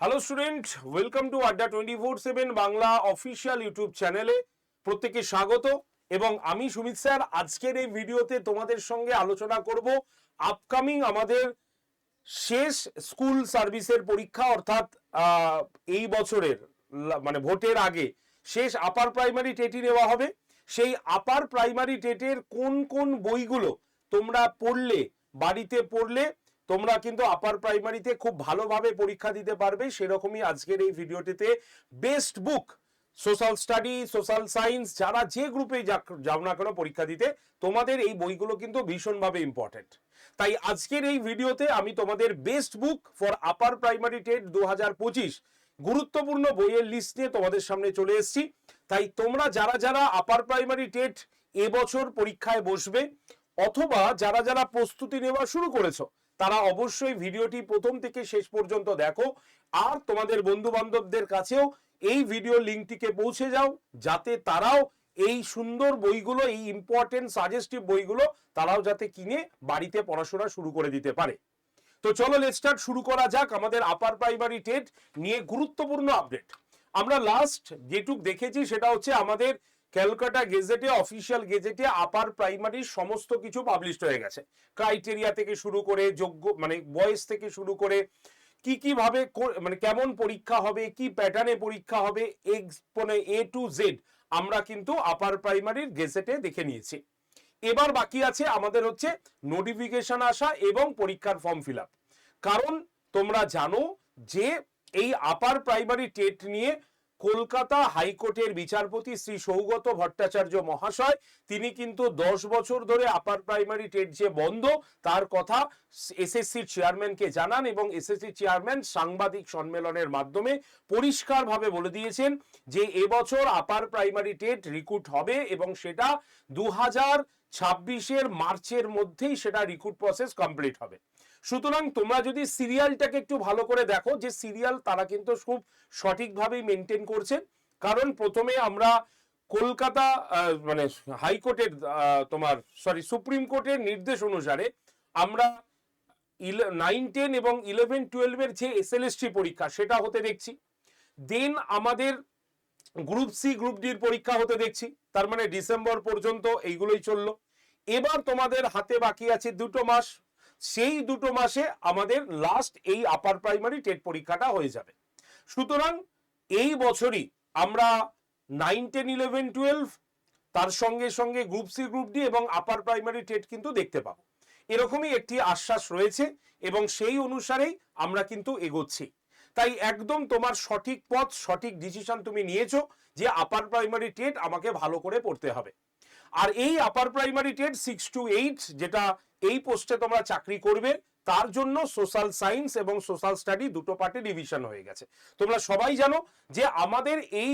Hello student welcome to Adda twenty four seven Bangla official YouTube চ্যানেলে প্রত্যেকে স্বাগত। এবং আমি সুমিত স্যার, আজকের এই ভিডিওতে তোমাদের সঙ্গে আলোচনা করব আপকামিং আমাদের শেষ স্কুল সার্ভিসের পরীক্ষা, অর্থাৎ এই বছরের মানে ভোটের আগে শেষ আপার প্রাইমারি টেটি নেওয়া হবে। সেই আপার প্রাইমারি টেটের কোন কোন বইগুলো তোমরা পড়লে, বাড়িতে পড়লে তোমরা কিন্তু আপার প্রাইমারিতে খুব ভালোভাবে পরীক্ষা দিতে পারবে। সেরকমই আজকের এই ভিডিওটিতে best book social study social science যারা যে গ্রুপে যাও না কেন পরীক্ষা দিতে, তোমাদের এই বইগুলো কিন্তু ভীষণভাবে ইম্পর্টেন্ট তাই আজকের এই ভিডিওতে আমি তোমাদের best book for upper primary TET দু হাজার পঁচিশ গুরুত্বপূর্ণ বইয়ের লিস্ট নিয়ে তোমাদের সামনে চলে এসেছি। তাই তোমরা যারা যারা আপার প্রাইমারি টেট এবছর পরীক্ষায় বসবে, অথবা যারা যারা প্রস্তুতি নেওয়া শুরু করেছ তারা অবশ্যই ভিডিওটি প্রথম থেকে শেষ পর্যন্ত দেখো। আর তোমাদের বন্ধু বান্ধবদের কাছেও এই ভিডিও লিঙ্কটিকে পৌঁছে যাও, যাতে তারাও এই সুন্দর বইগুলো, এই ইম্পর্টেন্ট সাজেস্টিভ বইগুলো তারাও যাতে কিনে বাড়িতে পড়াশোনা শুরু করে দিতে পারে। তো চলো লেট স্টার্ট শুরু করা যাক আমাদের আপার প্রাইমারি টেট নিয়ে গুরুত্বপূর্ণ আপডেট আমরা লাস্ট যেটুক দেখেছি সেটা হচ্ছে আমাদের ক্যালকাটা গেজেটে অফিসিয়াল গেজেটে, আপার প্রাইমারির সমস্ত কিছু পাবলিশড হয়ে গেছে। ক্রাইটেরিয়া থেকে শুরু করে, যোগ্য মানে বয়স থেকে শুরু করে, কি কি ভাবে মানে কেমন পরীক্ষা হবে, কি প্যাটার্নে পরীক্ষা হবে মানে এ টু জেড আমরা কিন্তু আপার প্রাইমারির গেজেটে দেখে নিয়েছি। এবার বাকি আছে আমাদের হচ্ছে নোটিফিকেশন আসা এবং পরীক্ষার ফর্ম ফিল কারণ তোমরা জানো যে এই আপার প্রাইমারি টেট নিয়ে কলকাতা হাইকোর্টের বিচারপতি শ্রী সৌগত ভট্টাচার্য মহাশয়, তিনি কিন্তু দশ বছর ধরে আপার প্রাইমারি টেট যে বন্ধ, তার কথা এসএসসির চেয়ারম্যানকে জানান এবং এসএসসি চেয়ারম্যান সাংবাদিক সম্মেলনের মাধ্যমে পরিষ্কারভাবে বলে দিয়েছেন যে এবছর আপার প্রাইমারি টেট রিক্রুট হবে এবং সেটা দু হাজার ছাব্বিশের মার্চের মধ্যেই সেটা রিক্রুট প্রসেস কমপ্লিট হবে। সুতরাং তোমরা যদি সিরিয়ালটাকে একটু ভালো করে দেখো, যে সিরিয়াল তারা কিন্তু খুব সঠিকভাবেই মেনটেন করছে। কারণ প্রথমে আমরা কলকাতা মানে হাইকোর্টের তোমার সরি সুপ্রিম কোর্টের নির্দেশ অনুসারে আমরা নাইন টেন এবং ইলেভেন টুয়েলভের যে এসএলএসটি পরীক্ষা, সেটা হতে দেখছি। দেন আমাদের গ্রুপ সি গ্রুপ ডির পরীক্ষা হতে দেখছি। তার মানে ডিসেম্বর পর্যন্ত এইগুলোই চলল। এবার তোমাদের হাতে বাকি আছে দুটো মাস। সেই দুটো মাসে আমাদের লাস্ট এই আপার প্রাইমারি টেট পরীক্ষাটা হয়ে যাবে। সুতরাং এই বছরই আমরা নাইন টেন ইলেভেন টুয়েলভ তার সঙ্গে সঙ্গে গ্রুপ সি গ্রুপ ডি এবং আপার প্রাইমারি টেট কিন্তু দেখতে পাবো। এরকমই একটি আশ্বাস রয়েছে এবং সেই অনুসারেই আমরা কিন্তু এগোচ্ছি। তাই একদম তোমার সঠিক পথ, সঠিক ডিসিশন তুমি নিয়েছো যে আপার প্রাইমারি টেট আমাকে ভালো করে পড়তে হবে। আর এই upper primary TET six to eight যেটা এই পোস্টে তোমরা চাকরি করবে, তার জন্য সোশ্যাল সায়েন্স এবং সোশ্যাল স্টাডি দুটো পার্টে ডিভিশন হয়ে গেছে। তোমরা সবাই জানো যে আমাদের এই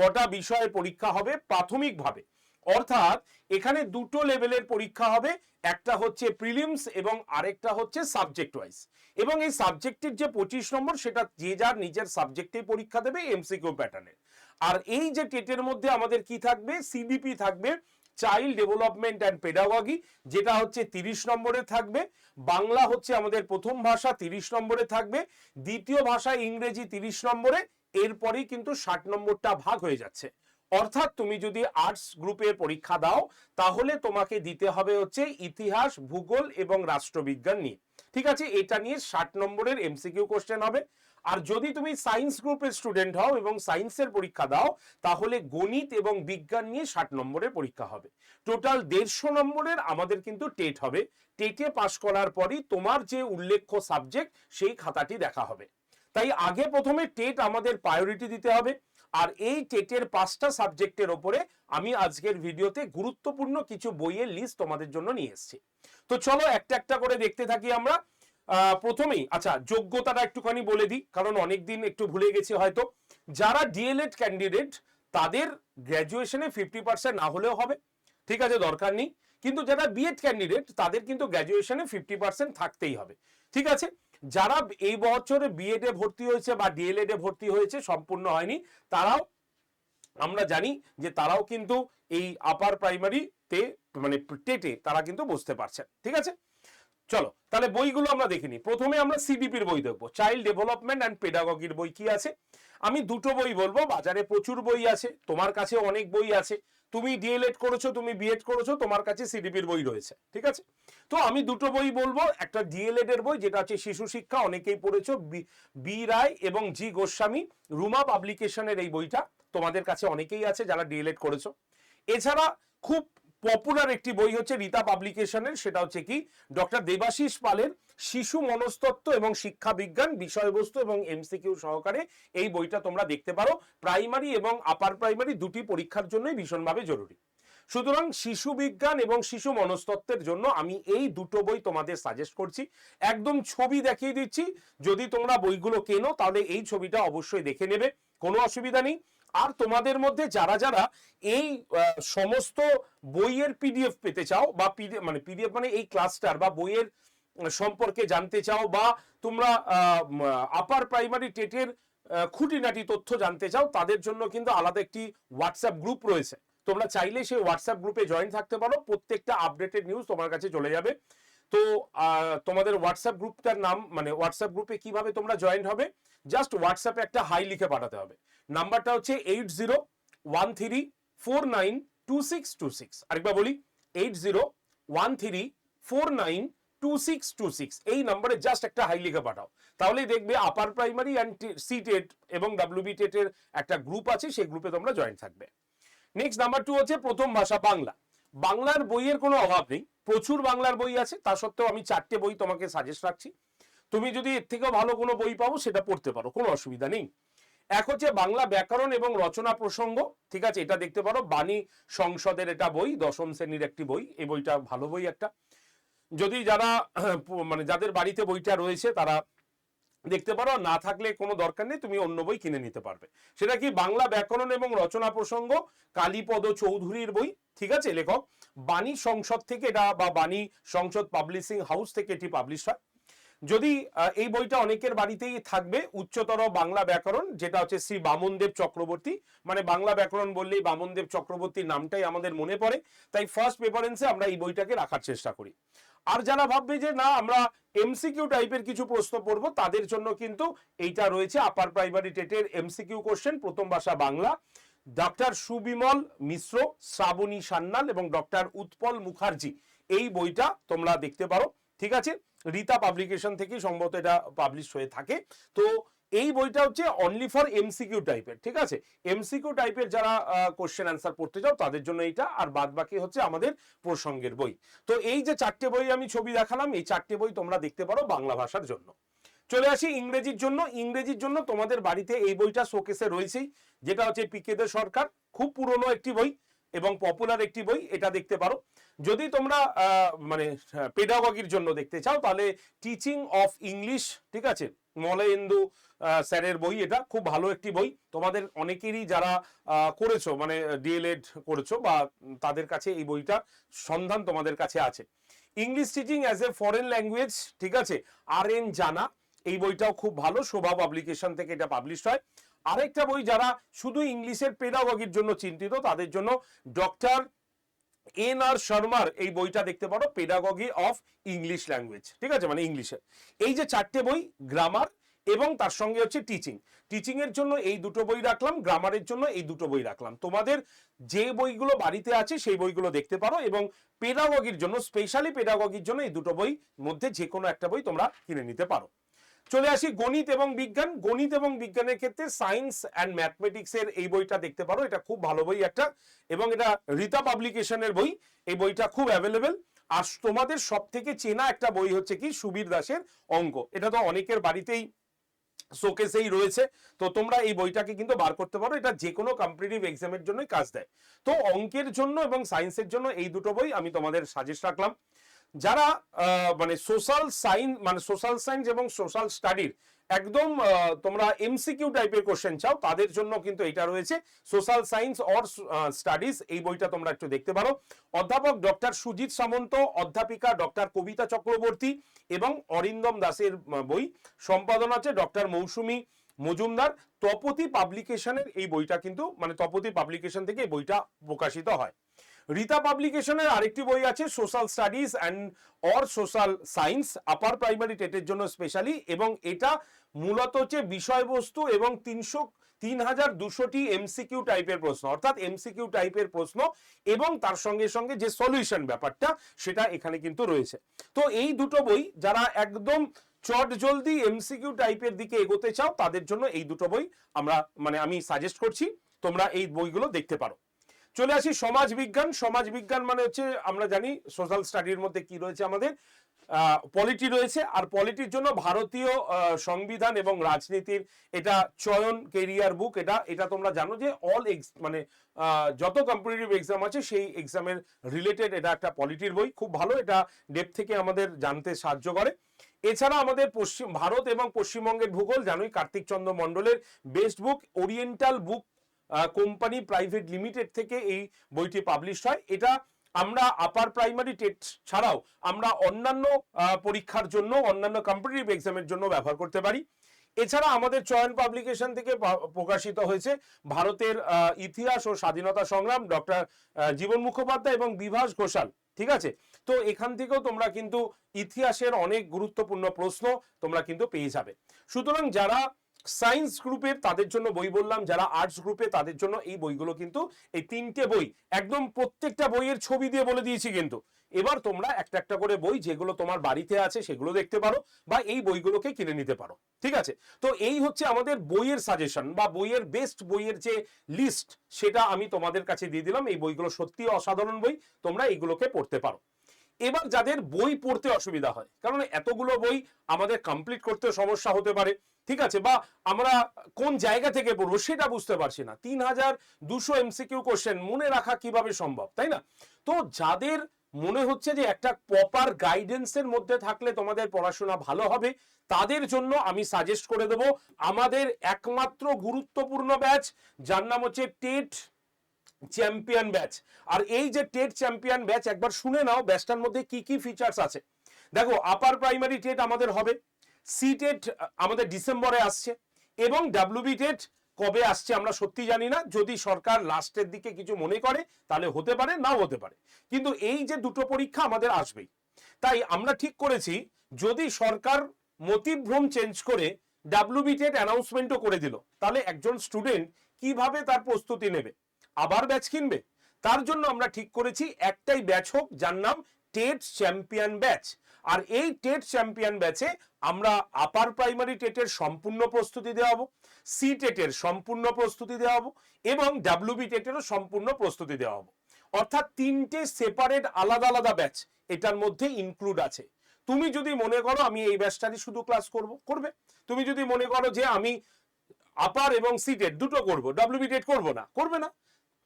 কটা বিষয়ের পরীক্ষা হবে প্রাথমিকভাবে। অর্থাৎ এখানে দুটো লেভেলের পরীক্ষা হবে, একটা হচ্ছে প্রিলিমস এবং আরেকটা হচ্ছে সাবজেক্ট ওয়াইজ এবং এই সাবজেক্টের যে পঁচিশ নম্বর, সেটা যে যার নিজের সাবজেক্টেই পরীক্ষা দেবে এমসিকিউ প্যাটার্নের আর এই যে টেটের মধ্যে আমাদের কি থাকবে? সিডিপি থাকবে। চাইল্ড ডেভেলপমেন্ট অ্যান্ড পেডাগগি, যেটা হচ্ছে তিরিশ নম্বরে থাকবে। বাংলা হচ্ছে আমাদের প্রথম ভাষা তিরিশ নম্বরে থাকবে। দ্বিতীয় ভাষা ইংরেজি তিরিশ নম্বরে, এরপরেই কিন্তু ষাট নম্বরটা ভাগ হয়ে যাচ্ছে। অর্থাৎ তুমি যদি আর্টস গ্রুপের পরীক্ষা দাও, তাহলে তোমাকে দিতে হবে হচ্ছে ইতিহাস, ভূগোল এবং রাষ্ট্রবিজ্ঞান নিয়ে। ঠিক আছে? এটা নিয়ে ষাট নম্বরের এমসিকিউ কোশ্চেন হবে। আর যদি তুমি সায়েন্স গ্রুপের স্টুডেন্ট হও এবং সায়েন্সের পরীক্ষা দাও, তাহলে গণিত এবং বিজ্ঞান নিয়ে ষাট নম্বরের পরীক্ষা হবে। টোটাল দেড়শো নম্বরের আমাদের কিন্তু টেট হবে। টেটে পাশ করার পরই তোমার যে উল্লেখ্য সাবজেক্ট সেই খাতাটি দেখা হবে। তাই আগে প্রথমে টেট আমাদের প্রায়োরিটি দিতে হবে। আর এই টেটের পাঁচটা সাবজেক্টের ওপরে আমি আজকের ভিডিওতে গুরুত্বপূর্ণ কিছু বইয়ের লিস্ট তোমাদের জন্য নিয়ে এসেছি। তো চলো একটা একটা করে দেখতে থাকি আমরা। প্রথমেই আচ্ছা যোগ্যতাটা একটুখানি বলে দিই, কারণ অনেকদিন একটু ভুলে গেছি হয়তো। যারা ডিএলএড ক্যান্ডিডেট তাদের গ্র্যাজুয়েশনে ফিফটি পার্সেন্ট না হলেও হবে, ঠিক আছে, দরকার নেই। কিন্তু যারা বিএড ক্যান্ডিডেট তাদের কিন্তু গ্র্যাজুয়েশনে ফিফটি পার্সেন্ট থাকতেই হবে, ঠিক আছে? যারা এই বছরে বিএড এ ভর্তি হয়েছে বা ডিএলএড এ ভর্তি হয়েছে, সম্পূর্ণ হয়নি, তারাও, আমরা জানি যে তারাও কিন্তু এই আপার প্রাইমারিতে মানে টেটে, তারা কিন্তু বসতে পারছেন, ঠিক আছে? চলো, তাহলে বইগুলো আমরা দেখিনি প্রথমে আমরা সিডিপির বই দেখব। চাইল্ড ডেভেলপমেন্ট অ্যান্ড পেডাগগির বই কি আছে? আমি দুটো বই বলব, বাজারে প্রচুর বই আছে, তোমার কাছে অনেক বই আছে। তুমি ডিএলএড করেছ, তুমি বিএড করেছ, তোমার কাছে সিডিপির বই রয়েছে, ঠিক আছে? তো আমি দুটো বই বলব, একটা ডিএলএড এর বই, যেটা হচ্ছে শিশু শিক্ষা, অনেকেই পড়েছো, বি- বি রায় এবং জি গোস্বামী, রুমা পাবলিকেশনের এই বইটা তোমাদের কাছে অনেকেই আছে যারা ডিএলএড করেছ। এছাড়া খুব পপুলার একটি বই হচ্ছে রীতা পাবলিকেশনের, সেটা হচ্ছে কি? ডক্টর দেবাশিস পালের শিশু মনস্তত্ত্ব এবং শিক্ষা বিজ্ঞান বিষয়বস্তু এবং এমসিকিউ সহকারে এই বইটা তোমরা দেখতে পারো। প্রাইমারি এবং আপার প্রাইমারি দুটি পরীক্ষার জন্যই ভীষণভাবে জরুরি। সুতরাং শিশু বিজ্ঞান এবং শিশু মনস্তত্ত্বের জন্য আমি এই দুটো বই তোমাদের সাজেস্ট করছি। একদম ছবি দেখিয়ে দিচ্ছি। যদি তোমরা বইগুলো কেনো, তাহলে এই ছবিটা অবশ্যই দেখে নেবে। কোনো অসুবিধা নেই। আর তোমাদের মধ্যে যারা যারা এই সমস্ত বইয়ের পিডিএফ পেতে চাও বা মানে পিডিএফ মানে এই ক্লাসটার বা বইয়ের সম্পর্কে জানতে চাও বা তোমরা আপার প্রাইমারি টেটের খুঁটিনাটি তথ্য জানতে চাও, তাদের জন্য কিন্তু আলাদা একটি হোয়াটসঅ্যাপ গ্রুপ রয়েছে। তোমরা চাইলে সেই হোয়াটসঅ্যাপ গ্রুপে জয়েন থাকতে পারো। প্রত্যেকটা আপডেটেড নিউজ তোমার কাছে চলে যাবে। তো তোমাদের হোয়াটসঅ্যাপ গ্রুপটার নাম মানে হোয়াটসঅ্যাপ গ্রুপে কীভাবে তোমরা জয়েন হবে? জাস্ট হোয়াটসঅ্যাপে একটা হাই লিখে পাঠাতে হবে। নাম্বারটা হচ্ছে eight zero one three four nine two six two six আরেকবার বলি eight zero one three four nine two six two six এই নম্বরে জাস্ট একটা হাই লিখে পাঠাও। তাহলেই দেখবে upper primary and C TET এবং ডাব্লিউবি টেটের একটা গ্রুপ আছে, সেই গ্রুপে তোমরা জয়েন থাকবে। নেক্সট নাম্বার টু হচ্ছে প্রথম ভাষা বাংলা। বাংলার বইয়ের কোনো অভাব নেই, প্রচুর বাংলার বই আছে, তা সত্ত্বেও আমি চারটে বই তোমাকে সাজেস্ট রাখছি। তুমি যদি এর থেকেও ভালো কোনো বই পাবো সেটা পড়তে পারো, কোনো অসুবিধা নেই। এক হচ্ছে বাংলা ব্যাকরণ এবং রচনা প্রসঙ্গ, ঠিক আছে? এটা দেখতে পারো, বাণী সংসদের এটা বই, দশম শ্রেণির একটি বই, এই বইটা ভালো বই একটা। যদি যারা মানে যাদের বাড়িতে বইটা রয়েছে, তারা দেখতে পারো, না থাকলে কোনো দরকার নেই, তুমি অন্য বই কিনে নিতে পারবে। সেটা কি? বাংলা ব্যাকরণ এবং রচনা প্রসঙ্গ, কালীপদ চৌধুরীর বই, ঠিক আছে, লেখক? বাণী সংসদ থেকে এটা, বা বাণী সংসদ পাবলিশিং হাউস থেকে এটি পাবলিশ হয়। যদি এই বইটা অনেকের বাড়িতেই থাকবে, উচ্চতর বাংলা ব্যাকরণ, যেটা হচ্ছে শ্রী বামনদেব চক্রবর্তী। মানে বাংলা ব্যাকরণ বললেই বামনদেব চক্রবর্তীর নামটাই আমাদের মনে পড়ে। তাই ফার্স্ট প্রেফারেন্সে আমরা এই বইটাকে রাখার চেষ্টা করি। আর যারা ভাববে যে না, আমরা এমসিকিউ টাইপের কিছু প্রশ্ন পড়ব, তাদের জন্য কিন্তু এইটা রয়েছে আপার প্রাইমারি টেটের এমসিকিউ কোশ্চেন প্রথম ভাষা বাংলা। ডক্টর সুবিমল মিশ্র, শ্রাবণী সান্যাল এবং ডক্টর উৎপল মুখার্জি, এই বইটা তোমরা দেখতে পারো। ঠিক আছে? রীতা পাবলিকেশন থেকে সম্ভবত এটা পাবলিশ হয়ে থাকে। তো এই বইটা হচ্ছে অনলি ফর এমসিকিউ টাইপের ঠিক আছে? এমসিকিউ টাইপের যারা কোশ্চেন অ্যান্সার পড়তে চাও, তাদের জন্য এইটা, আর বাদ বাকি হচ্ছে আমাদের প্রসঙ্গের বই। তো এই যে চারটে বই আমি ছবি দেখালাম, এই চারটে বই তোমরা দেখতে পারো বাংলা ভাষার জন্য। চলে আসি ইংরেজির জন্য। ইংরেজির জন্য তোমাদের বাড়িতে এই বইটা শোকেসে রয়েছেই, যেটা হচ্ছে পিকেদে সরকার, খুব পুরনো একটি বই। এবং পপুলার একটি বই, এটা দেখতে পারো। যদি তোমরা মানে পেডাগগির জন্য দেখতে চাও, তাহলে টিচিং অফ ইংলিশ ঠিক আছে? মলয়েন্দু স্যারের বই এটা, খুব ভালো একটি বই। তোমাদের অনেকেরই যারা করেছ মানে ডিএলএড করেছ বা তাদের কাছে এই বইটা সন্ধান তোমাদের কাছে আছে। English teaching as a foreign language ঠিক আছে? আর এন জানা, এই বইটাও খুব ভালো, শোভা পাবলিকেশন থেকে এটা পাবলিশ হয়। আরেকটা বই যারা শুধু ইংলিশের পেডাগগির জন্য চিন্তিত, তাদের জন্য ডক্টর এন আর শর্মার এই বইটা দেখতে পারো পেডাগগি অফ ইংলিশ ল্যাঙ্গুয়েজ ঠিক আছে? মানে ইংলিশের এই যে চারটে বই গ্রামার এবং তার সঙ্গে হচ্ছে টিচিং টিচিং এর জন্য এই দুটো বই রাখলাম গ্রামারের জন্য এই দুটো বই রাখলাম। তোমাদের যে বইগুলো বাড়িতে আছে, সেই বইগুলো দেখতে পারো এবং পেডাগগির জন্য স্পেশালি পেডাগগির জন্য এই দুটো বই মধ্যে যে কোনো একটা বই তোমরা কিনে নিতে পারো। চলে আসি গণিত এবং বিজ্ঞান। গণিত এবং বিজ্ঞানের ক্ষেত্রে সায়েন্স অ্যান্ড ম্যাথমেটিক্স এর এই বইটা দেখতে পারো। এটা খুব ভালো বই একটা এবং এটা রীতা পাবলিকেশনের বই। এই বইটা খুব অ্যাভেলেবেল আর তোমাদের সব থেকে চেনা একটা বই হচ্ছে কি? সুবীর দাসের অঙ্ক। এটা তো অনেকের বাড়িতেই শোকেসেই রয়েছে। তো তোমরা এই বইটাকে কিন্তু বার করতে পারো। এটা যে কোনো কম্পিটিটিভ এক্সামের জন্যই কাজ দেয়। তো অঙ্কের জন্য এবং সায়েন্সের জন্য এই দুটো বই আমি তোমাদের সাজেস্ট রাখলাম। যারা মানে সোশ্যাল সাইন্স মানে সোশ্যাল সায়েন্স এবং সোশ্যাল স্টাডির একদম তোমরা এমসিকিউ টাইপের কোশ্চেন চাও, তাদের জন্য কিন্তু এটা রয়েছে। সোশ্যাল সায়েন্স অর স্টাডিজ এই বইটা তোমরা একটু দেখতে পারো। অধ্যাপক ডক্টর সুজিত সামন্ত, অধ্যাপিকা ডক্টর কবিতা চক্রবর্তী এবং অরিন্দম দাসের বই। সম্পাদনা আছে ডক্টর মৌসুমী মজুমদার। তপতি পাবলিকেশনের এই বইটা কিন্তু মানে তপতি পাবলিকেশন থেকে এই বইটা প্রকাশিত হয়। রীতা পাবলিকেশনের আরেকটি বই আছে social studies and or social science upper primary টেটের জন্য স্পেশালি এবং এটা মূলত হচ্ছে বিষয়বস্তু এবং তিনশো তিন হাজার দুশোটি এমসিকিউ টাইপের প্রশ্ন, অর্থাৎ এমসিকিউ টাইপের প্রশ্ন এবং তার সঙ্গে সঙ্গে যে সলিউশন ব্যাপারটা, সেটা এখানে কিন্তু রয়েছে। তো এই দুটো বই, যারা একদম চট জলদি এমসিকিউ টাইপের দিকে এগোতে চাও, তাদের জন্য এই দুটো বই আমরা মানে আমি সাজেস্ট করছি, তোমরা এই বইগুলো দেখতে পারো। চলে আসি সমাজ বিজ্ঞান। সমাজ বিজ্ঞান মানে হচ্ছে, আমরা জানি সোশ্যাল স্টাডির মধ্যে কি রয়েছে আমাদের। পলিটি রয়েছে, আর পলিটির জন্য ভারতীয় সংবিধান এবং রাজনীতির এটা চয়ন কেরিয়ার বুক এটা এটা তোমরা জানো যে অল এক্স মানে যত কম্পিটিটিভ এক্সাম আছে, সেই এক্সামের রিলেটেড এটা একটা পলিটির বই। খুব ভালো, এটা ডেপ থেকে আমাদের জানতে সাহায্য করে। এছাড়া আমাদের পশ্চিম, ভারত এবং পশ্চিমবঙ্গের ভূগোল, জানোই কার্তিক চন্দ্র মণ্ডলের best book oriental book company private limited থেকে এই বইটি পাবলিশ হয়। এটা আমরা আপার প্রাইমারি টেট ছাড়াও আমরা অন্যান্য পরীক্ষার জন্য, অন্যান্য কম্পিটিটিভ এক্সামের জন্য ব্যবহার করতে পারি। এছাড়া আমাদের চয়ন পাবলিকেশন থেকে প্রকাশিত হয়েছে ভারতের ইতিহাস ও স্বাধীনতা সংগ্রাম ডক্টর জীবন মুখোপাধ্যায় এবং বিভাস ঘোষাল। ঠিক আছে? তো এখান থেকেও তোমরা কিন্তু ইতিহাসের অনেক গুরুত্বপূর্ণ প্রশ্ন তোমরা কিন্তু পেয়ে যাবে। সুতরাং যারা সায়েন্স গ্রুপে তাদের জন্য বই বললাম, যারা আর্টস গ্রুপে তাদের জন্য এই বইগুলো কিন্তু, এই তিনটে বই, একদম প্রত্যেকটা বইয়ের ছবি দিয়ে বলে দিয়েছি কিন্তু। এবার তোমরা একটা একটা করে বই যেগুলো তোমার বাড়িতে আছে সেগুলো দেখতে পারো বা এই বইগুলোকে কিনে নিতে পারো, ঠিক আছে? তো এই হচ্ছে আমাদের বইয়ের সাজেশন বা বইয়ের বেস্ট বইয়ের যে লিস্ট সেটা আমি তোমাদের কাছে দিয়ে দিলাম। এই বইগুলো সত্যি অসাধারণ বই, তোমরা এইগুলোকে পড়তে পারো। এবার যাদের বই পড়তে অসুবিধা হয়, কারণ এতগুলো বই আমাদের কমপ্লিট করতে সমস্যা হতে পারে। ঠিক আছে? বা আমরা কোন জায়গা থেকে পড়ব সেটা বুঝতে পারছি না। তিন হাজার দুশো এমসিকিউ কোশ্চেন মনে রাখা কীভাবে সম্ভব, তাই না? তো যাদের মনে হচ্ছে যে একটা প্রপার গাইডেন্সের মধ্যে থাকলে তোমাদের পড়াশোনা ভালো হবে, তাদের জন্য আমি সাজেস্ট করে দেব আমাদের একমাত্র গুরুত্বপূর্ণ ব্যাচ যার নাম হচ্ছে টেট চ্যাম্পিয়ন ব্যাচ আর এই যে টেট চ্যাম্পিয়ন ব্যাচ একবার শুনে নাও ব্যাচটার মধ্যে কি কি ফিচার্স আছে। দেখো আপার প্রাইমারি টেট আমাদের হবে। সি টেট আমাদের ডিসেম্বরে আসছে এবং ডাব্লিউবি টেট কবে আসছে আমরা সত্যি জানি না। যদি সরকার লাস্টের দিকে কিছু মনে করে, তাহলে হতে পারে, নাও হতে পারে। কিন্তু এই যে দুটো পরীক্ষা আমাদের আসবেই। তাই আমরা ঠিক করেছি, যদি সরকার মতিভ্রম চেঞ্জ করে ডাব্লিউবি টেট অ্যানাউন্সমেন্টও করে দিল, তাহলে একজন স্টুডেন্ট কীভাবে তার প্রস্তুতি নেবে? আবার ব্যাচ কিনবে? তার জন্য আমরা ঠিক করেছি, একটাই ব্যাচ হোক, যার নাম টেট চ্যাম্পিয়ন ব্যাচ আর এই টেট চ্যাম্পিয়ন ব্যাচে আমরা আপার প্রাইমারি টেটের সম্পূর্ণ প্রস্তুতি দেওয়া হব সি টেটের সম্পূর্ণ প্রস্তুতি দেওয়া হব এবং ডাব্লিউবি টেটেরও সম্পূর্ণ প্রস্তুতি দেওয়া হব অর্থাৎ তিনটে সেপারেট আলাদা আলাদা ব্যাচ এটার মধ্যে ইনক্লুড আছে। তুমি যদি মনে করো আমি এই ব্যাচটারই শুধু ক্লাস করব, করবে। তুমি যদি মনে করো যে আমি আপার এবং সি টেট দুটো করব ডাব্লিউবি টেট করব না, করবে না।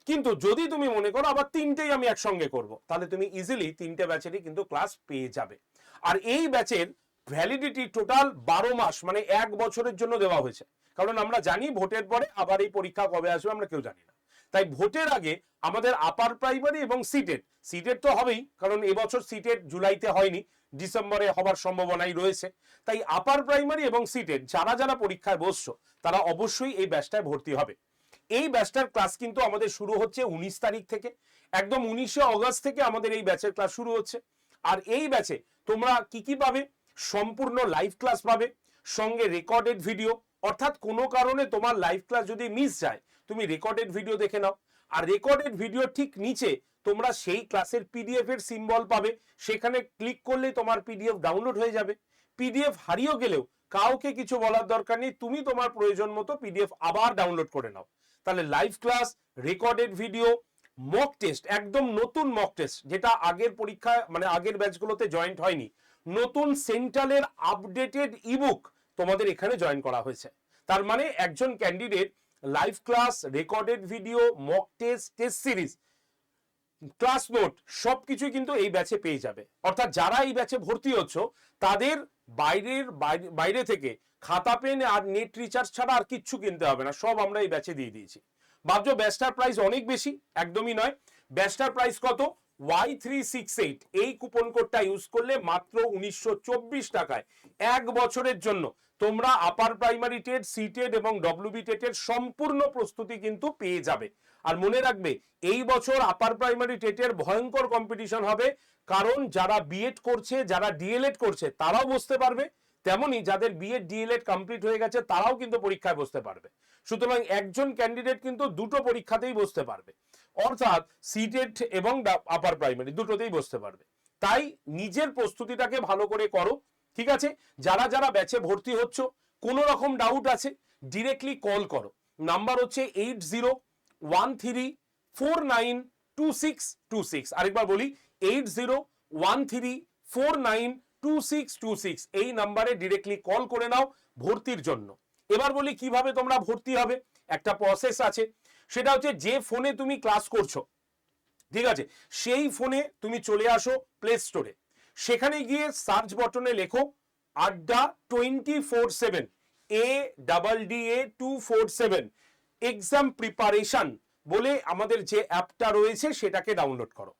কিন্তু যদি তুমি মনে করো আবার তিনটেই আমি একসঙ্গে করব, তাহলে তুমি ইজিলি তিনটে ব্যাচেরই কিন্তু ক্লাস পেয়ে যাবে। আর এই ব্যাচের ভ্যালিডিটি টোটাল বারো মাস মানে এক বছরের জন্য দেওয়া হয়েছে। কারণ আমরা জানি ভোটের পরে আবার এই পরীক্ষা কবে আসবে আমরা কেউ জানি না। তাই ভোটের আগে আমাদের আপার প্রাইমারি এবং সিটেট সিটেট তো হবেই, কারণ এবছর সিটেট জুলাইতে হয়নি, ডিসেম্বরে হবার সম্ভাবনাই রয়েছে। তাই আপার প্রাইমারি এবং সিটেট যারা যারা পরীক্ষায় বসছো, তারা অবশ্যই এই ব্যাচটায় ভর্তি হবে। এই ব্যাচটার ক্লাস কিন্তু আমাদের শুরু হচ্ছে উনিশ তারিখ থেকে। একদম উনিশে অগস্ট থেকে আমাদের এই ব্যাচের ক্লাস শুরু হচ্ছে। আর এই ব্যাচে তোমরা কি কি পাবে? সম্পূর্ণ লাইভ ক্লাস পাবে, সঙ্গে রেকর্ডেড ভিডিও অর্থাৎ কোনো কারণে তোমার লাইভ ক্লাস যদি মিস যায়, তুমি রেকর্ডেড ভিডিও দেখে নাও। আর রেকর্ডেড ভিডিও ঠিক নিচে তোমরা সেই ক্লাসের পিডিএফ এর সিম্বল পাবে, সেখানে ক্লিক করলে তোমার পিডিএফ ডাউনলোড হয়ে যাবে। পিডিএফ হারিয়ে গেলেও কাউকে কিছু বলার দরকার নেই, তুমি তোমার প্রয়োজন মতো পিডিএফ আবার ডাউনলোড করে নাও। তাহলে live class recorded video mock test একদম নতুন মক টেস্ট যেটা আগের পরীক্ষা মানে আগের ব্যাচগুলোতে জয়েন্ট হয়নি। নতুন সেন্ট্রালের আপডেটেড ইবুক তোমাদের এখানে জয়েন করা হয়েছে। তার মানে একজন candidate live class recorded video mock test test series class note সবকিছুই কিন্তু এই ব্যাচে পেয়ে যাবে। অর্থাৎ যারা এই ব্যাচে ভর্তি হচ্ছ, তাদের বাইরের, বাইরে- থেকে খাতা, পেন আর নেট রিচার্জ ছাড়া আর কিচ্ছু কিনতে হবে না, সব আমরা এই ব্যাচে দিয়ে দিয়েছি। ভাবছ ব্যাস্টার প্রাইস অনেক বেশি? একদমই নয়। ব্যাস্টার প্রাইস কত? ওয়াই থ্রি সিক্স এইট এই কুপন কোডটা ইউজ করলে মাত্র উনিশশো চব্বিশ টাকায়। এক বছরের জন্য। তোমরা upper primary TET C TET এবং ডব্লিউবি টেটের সম্পূর্ণ প্রস্তুতি কিন্তু পেয়ে যাবে। আর মনে রাখবে, এই বছর আপার প্রাইমারি টেটের ভয়ঙ্কর কম্পিটিশন হবে। কারণ যারা বিএড করছে, যারা ডিএলএড করছে, তারাও বসতে পারবে তেমনি যাদের বিএড ডিএলএড কমপ্লিট হয়ে গেছে, তারাও কিন্তু পরীক্ষায় বসতে পারবে। সুতরাং একজন ক্যান্ডিডেট কিন্তু দুটো পরীক্ষাতেই বসতে পারবে। অর্থাৎ সিটেট এবং আপার প্রাইমারি দুটোতেই বসতে পারবে। তাই নিজের প্রস্তুতিটাকে ভালো করে করো, ঠিক আছে? যারা যারা ব্যাচে ভর্তি হচ্ছ, কোনো রকম ডাউট আছে ডিরেক্টলি কল করো। নাম্বার হচ্ছে eight zero one three four nine two six two six আরেকবার বলি eight zero one three four nine two six two six এই নাম্বারে ডিরেক্টলি কল করে নাও ভর্তির জন্য। এবার বলি কীভাবে তোমরা ভর্তি হবে? একটা প্রসেস আছে। সেটা হচ্ছে যে ফোনে তুমি ক্লাস করছ, ঠিক আছে? সেই ফোনে তুমি চলে আসো প্লে স্টোরে সেখানে গিয়ে সার্চ বটনে লেখো Adda twenty four seven A double D A two four seven exam preparation বলে আমাদের যে অ্যাপটা রয়েছে সেটাকে ডাউনলোড করো।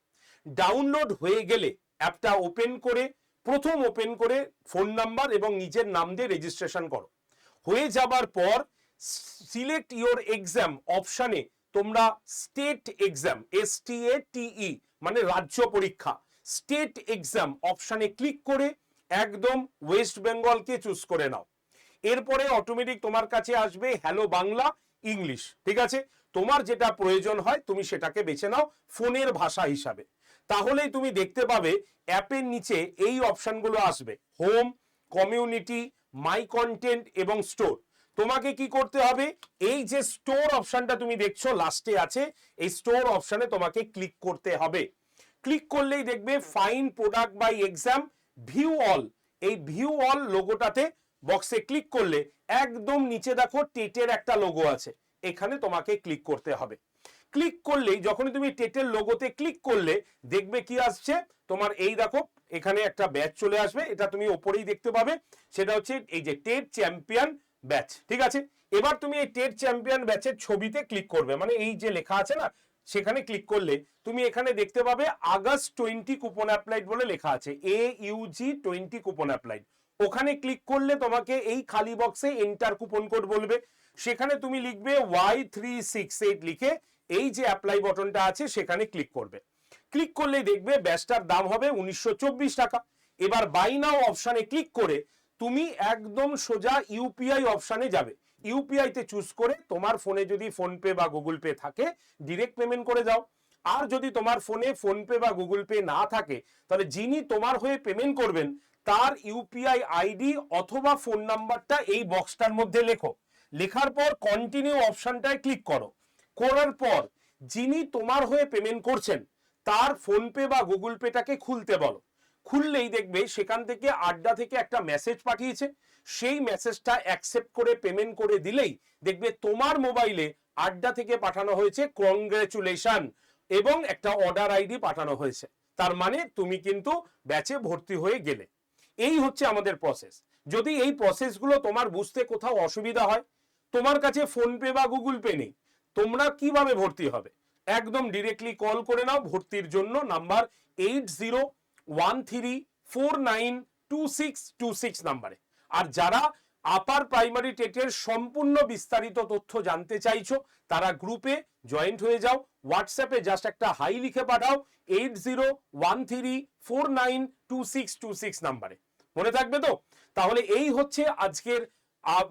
ডাউনলোড হয়ে গেলে অ্যাপটা ওপেন করে প্রথম ওপেন করে ফোন নাম্বার এবং নিজের নাম দিয়ে রেজিস্ট্রেশন করো। হয়ে যাবার পর সিলেক্ট ইওর এক্সাম অপশানে তোমরা state exam S T A T E মানে রাজ্য পরীক্ষা স্টেট এক্সাম অপশানে ক্লিক করে একদম ওয়েস্ট বেঙ্গলকে চুজ করে নাও। এরপরে অটোমেটিক তোমার কাছে আসবে হ্যালো বাংলা ইংলিশ ঠিক আছে? তোমার যেটা প্রয়োজন হয় তুমি সেটাকে বেছে নাও ফোনের ভাষা হিসাবে। তাহলেই তুমি দেখতে পাবে অ্যাপের নিচে এই অপশনগুলো আসবে। হোম কমিউনিটি মাই কন্টেন্ট এবং স্টোর তোমাকে কি করতে হবে? এই যে স্টোর অপশনটা তুমি দেখছ লাস্টে আছে, এই স্টোর অপশানে তোমাকে ক্লিক করতে হবে। ক্লিক করলেই দেখবে find product by exam view all এই ভিউ অল লোগোটাতে বক্সে ক্লিক করলে একদম নিচে দেখো টেটের একটা লোগো আছে। এখানে তোমাকে ক্লিক করতে হবে। ক্লিক করলেই, যখনই তুমি টেটের লোগোতে ক্লিক করলে, দেখবে কি আসছে? তোমার এই দেখো, এখানে একটা ব্যাচ চলে আসবে, এটা তুমি ওপরেই দেখতে পাবে। সেটা হচ্ছে এই যে টেট চ্যাম্পিয়ন ব্যাচ ঠিক আছে? এবার তুমি এই টেট চ্যাম্পিয়ন ব্যাচের ছবিতে ক্লিক করবে মানে এই যে লেখা আছে না, সেখানে ক্লিক করলে, তুমি এখানে দেখতে পাবে আগস্ট টোয়েন্টি কুপন অ্যাপ্লাইড বলে লেখা আছে A UG twenty coupon applied ওখানে ক্লিক করলে তোমাকে এই খালি বক্সে এন্টার কুপন কোড বলবে। সেখানে তুমি লিখবে ওয়াই থ্রি সিক্স এইট লিখে এই যে অ্যাপ্লাই বটনটা আছে, সেখানে ক্লিক করবে। ক্লিক করলেই দেখবে ব্যাচটার দাম হবে উনিশশো চব্বিশ টাকা। এবার বাই নাও অপশানে ক্লিক করে তুমি একদম সোজা ইউপিআই অপশানে যাবে। ইউপিআই তে চুজ করে তোমার ফোনে যদি ফোনপে বা গুগল পে থাকে ডিরেক্ট পেমেন্ট করে যাও আর যদি তোমার ফোনে ফোনপে বা গুগল পে না থাকে, তাহলে যিনি তোমার হয়ে পেমেন্ট করবেন, তার ইউপিআই আইডি অথবা ফোন নাম্বারটা এই বক্সটার মধ্যে লেখো। লেখার পর কন্টিনিউ অপশনটায় ক্লিক করো। করার পর যিনি তোমার হয়ে পেমেন্ট করছেন, তার ফোনপে বা গুগল পেটাকে খুলতে বলো। খুললেই দেখবে সেখান থেকে আড্ডা থেকে একটা মেসেজ পাঠিয়েছে। সেই মেসেজটা অ্যাকসেপ্ট করে পেমেন্ট করে দিলেই দেখবে তোমার মোবাইলে আড্ডা থেকে পাঠানো হয়েছে কংগ্রেচুলেশন এবং একটা অর্ডার আইডি পাঠানো হয়েছে। তার মানে তুমি কিন্তু ব্যাচে ভর্তি হয়ে গেলে। এই হচ্ছে আমাদের প্রসেস যদি এই প্রসেসগুলো তোমার বুঝতে কোথাও অসুবিধা হয়, তোমার কাছে ফোনপে বা গুগল পে নেই তোমরা কীভাবে ভর্তি হবে? একদম ডিরেক্টলি কল করে নাও, ভর্তির জন্য number eight zero one three four nine two six two six নাম্বারে আর যারা আপার প্রাইমারি টেটের সম্পূর্ণ বিস্তারিত তথ্য জানতে চাইছো, তারা গ্রুপে জয়েন্ট হয়ে যাও হোয়াটসঅ্যাপে জাস্ট একটা হাই লিখে পাঠাও eight zero one three four nine two six two six নাম্বারে মনে থাকবে তো? তাহলে এই হচ্ছে আজকের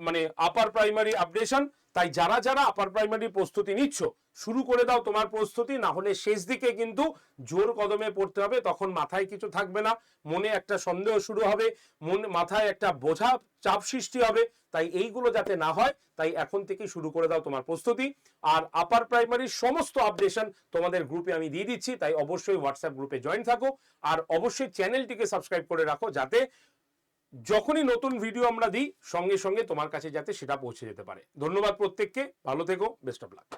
মানে আপার প্রাইমারি আপডেশন তাই যারা যারা আপার প্রাইমারি প্রস্তুতি নিচ্ছ, শুরু করে দাও তোমার প্রস্তুতি না হলে শেষ দিকে কিন্তু জোর কদমে পড়তে হবে, তখন মাথায় কিছু থাকবে না, মনে একটা সন্দেহ শুরু হবে, মনে, মাথায় একটা বোঝা চাপ সৃষ্টি হবে, তাই এইগুলো যাতে না হয়, তাই এখন থেকে শুরু করে দাও তোমার প্রস্তুতি। আর আপার প্রাইমারির সমস্ত আপডেশন তোমাদের গ্রুপে আমি দিয়ে দিচ্ছি, তাই অবশ্যই হোয়াটসঅ্যাপ গ্রুপে জয়েন থাকো, আর অবশ্যই চ্যানেলটিকে সাবস্ক্রাইব করে রাখো, যাতে যখনই নতুন ভিডিও আমরা দিই, সঙ্গে সঙ্গে তোমার কাছে যাতে সেটা পৌঁছে যেতে পারে। ধন্যবাদ প্রত্যেককে, ভালো থেকো বেস্ট অফ লাক